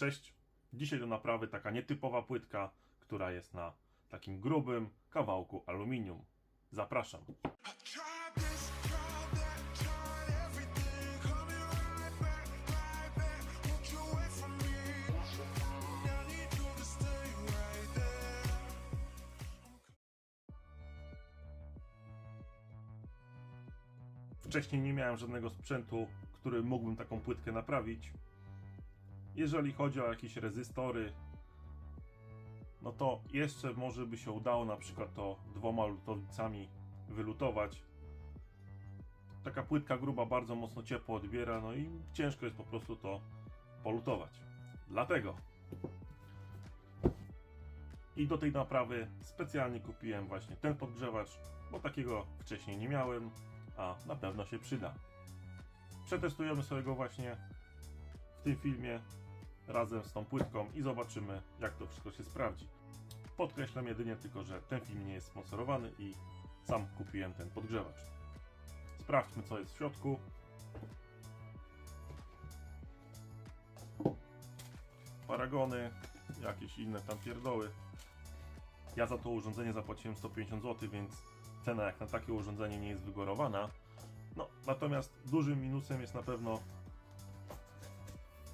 Cześć. Dzisiaj do naprawy taka nietypowa płytka, która jest na takim grubym kawałku aluminium. Zapraszam. Wcześniej nie miałem żadnego sprzętu, który mógłbym taką płytkę naprawić. Jeżeli chodzi o jakieś rezystory, no to jeszcze może by się udało na przykład to dwoma lutownicami wylutować. Taka płytka gruba bardzo mocno ciepło odbiera, no i ciężko jest po prostu to polutować. Dlatego i do tej naprawy specjalnie kupiłem właśnie ten podgrzewacz, bo takiego wcześniej nie miałem, a na pewno się przyda. Przetestujemy sobie go właśnie w tym filmie razem z tą płytką i zobaczymy jak to wszystko się sprawdzi. Podkreślam jedynie tylko, że ten film nie jest sponsorowany i sam kupiłem ten podgrzewacz. Sprawdźmy co jest w środku. Paragony, jakieś inne tam pierdoły. Ja za to urządzenie zapłaciłem 150 zł, więc cena jak na takie urządzenie nie jest wygórowana. No, natomiast dużym minusem jest na pewno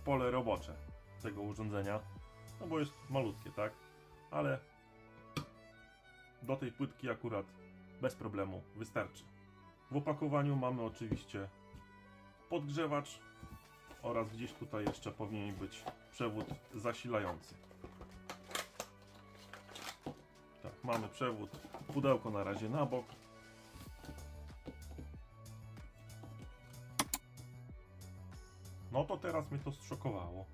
pole robocze tego urządzenia, no bo jest malutkie, tak? Ale do tej płytki akurat bez problemu wystarczy. W opakowaniu mamy oczywiście podgrzewacz oraz gdzieś tutaj jeszcze powinien być przewód zasilający. Tak, mamy przewód, pudełko na razie na bok. No to teraz mnie to zszokowało.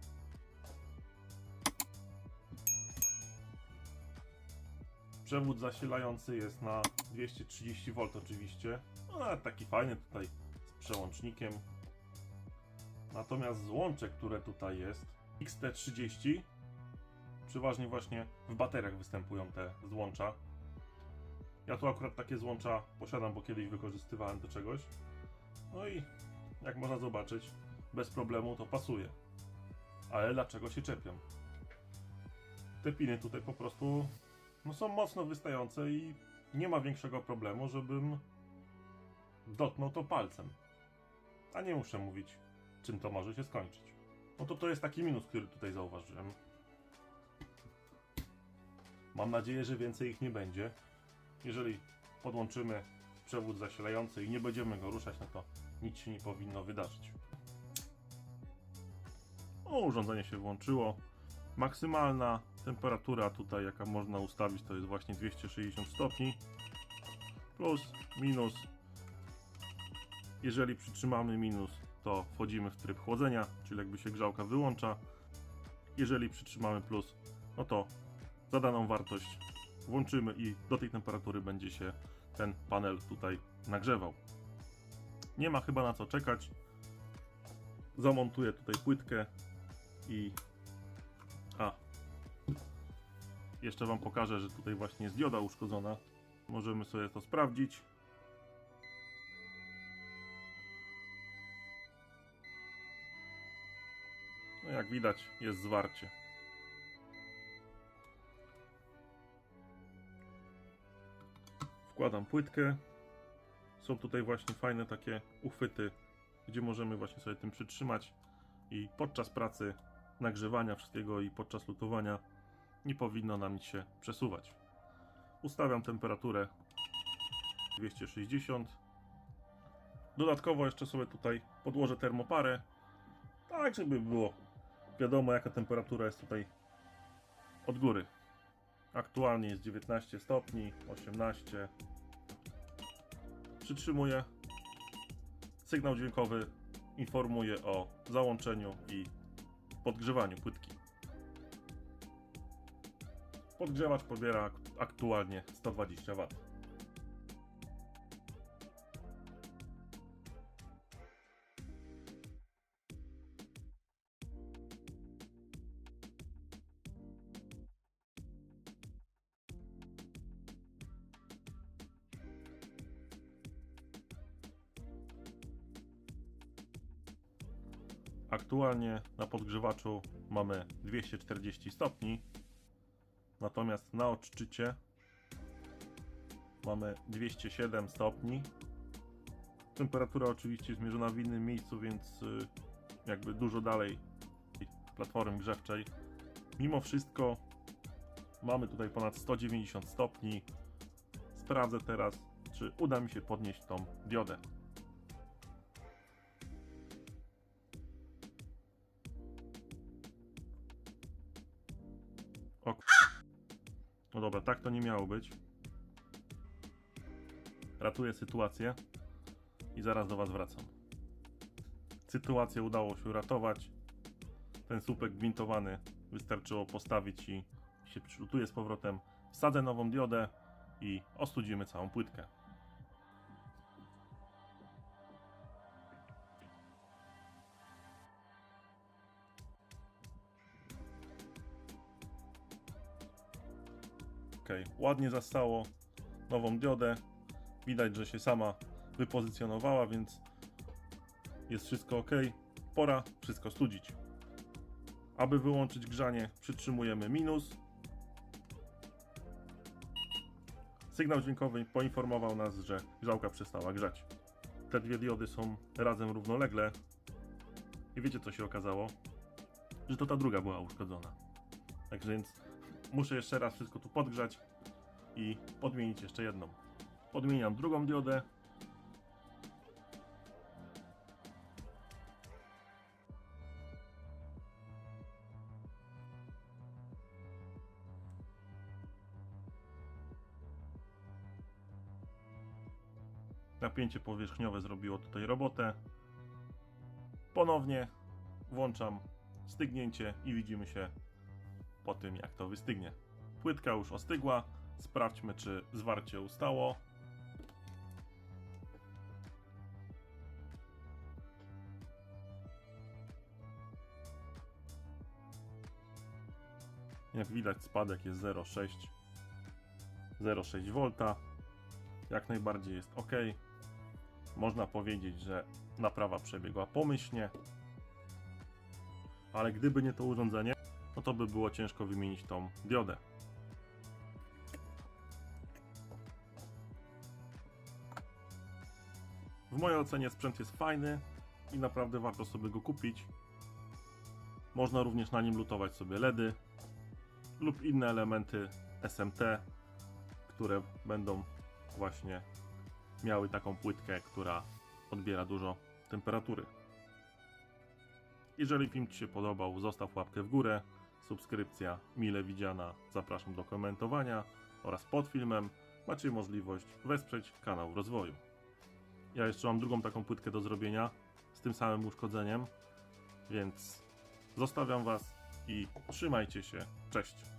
Przewód zasilający jest na 230V oczywiście. No, taki fajny tutaj z przełącznikiem. Natomiast złącze, które tutaj jest, XT30, przeważnie właśnie w bateriach występują te złącza. Ja tu akurat takie złącza posiadam, bo kiedyś wykorzystywałem do czegoś. No i jak można zobaczyć, bez problemu to pasuje. Ale dlaczego się czepiam? Te piny tutaj po prostu no, są mocno wystające i nie ma większego problemu, żebym dotknął to palcem. A nie muszę mówić, czym to może się skończyć. No to to jest taki minus, który tutaj zauważyłem. Mam nadzieję, że więcej ich nie będzie. Jeżeli podłączymy przewód zasilający i nie będziemy go ruszać, no to nic się nie powinno wydarzyć. O, urządzenie się włączyło. Maksymalna temperatura tutaj, jaka można ustawić, to jest właśnie 260 stopni. Plus, minus. Jeżeli przytrzymamy minus, to wchodzimy w tryb chłodzenia, czyli jakby się grzałka wyłącza. Jeżeli przytrzymamy plus, no to za daną wartość włączymy i do tej temperatury będzie się ten panel tutaj nagrzewał. Nie ma chyba na co czekać. Zamontuję tutaj płytkę i jeszcze Wam pokażę, że tutaj właśnie jest dioda uszkodzona. Możemy sobie to sprawdzić. No jak widać jest zwarcie. Wkładam płytkę. Są tutaj właśnie fajne takie uchwyty, gdzie możemy właśnie sobie tym przytrzymać i podczas pracy nagrzewania wszystkiego i podczas lutowania nie powinno nam nic się przesuwać. Ustawiam temperaturę 260. Dodatkowo jeszcze sobie tutaj podłożę termoparę, tak żeby było wiadomo jaka temperatura jest tutaj od góry. Aktualnie jest 19 stopni, 18. Przytrzymuję. Sygnał dźwiękowy informuje o załączeniu i podgrzewaniu płytki. Podgrzewacz pobiera aktualnie 120 W. Aktualnie na podgrzewaczu mamy 240 stopni, natomiast na odczycie mamy 207 stopni. Temperatura oczywiście zmierzona w innym miejscu, więc y, jakby dużo dalej platformy grzewczej. Mimo wszystko mamy tutaj ponad 190 stopni. Sprawdzę teraz, czy uda mi się podnieść tą diodę. No dobra, tak to nie miało być. Ratuję sytuację i zaraz do Was wracam. Sytuację udało się uratować. Ten słupek gwintowany wystarczyło postawić i się przylutuje z powrotem. Wsadzę nową diodę i ostudzimy całą płytkę. Ładnie zastało nową diodę. Widać, że się sama wypozycjonowała, więc jest wszystko ok. Pora wszystko studzić. Aby wyłączyć grzanie, przytrzymujemy minus. Sygnał dźwiękowy poinformował nas, że grzałka przestała grzać. Te dwie diody są razem równolegle. I wiecie co się okazało? Że to ta druga była uszkodzona. Tak więc muszę jeszcze raz wszystko tu podgrzać i podmienić jeszcze jedną. Podmieniam drugą diodę. Napięcie powierzchniowe zrobiło tutaj robotę. Ponownie włączam stygnięcie i widzimy się po tym, jak to wystygnie. Płytka już ostygła. Sprawdźmy, czy zwarcie ustało. Jak widać, spadek jest 0,6 0,6 V. Jak najbardziej jest ok. Można powiedzieć, że naprawa przebiegła pomyślnie. Ale gdyby nie to urządzenie, no to by było ciężko wymienić tą diodę. W mojej ocenie sprzęt jest fajny i naprawdę warto sobie go kupić. Można również na nim lutować sobie LEDy lub inne elementy SMT, które będą właśnie miały taką płytkę, która odbiera dużo temperatury. Jeżeli film Ci się podobał, zostaw łapkę w górę, subskrypcja mile widziana, zapraszam do komentowania oraz pod filmem macie możliwość wesprzeć kanał rozwoju. Ja jeszcze mam drugą taką płytkę do zrobienia z tym samym uszkodzeniem, więc zostawiam Was i trzymajcie się. Cześć!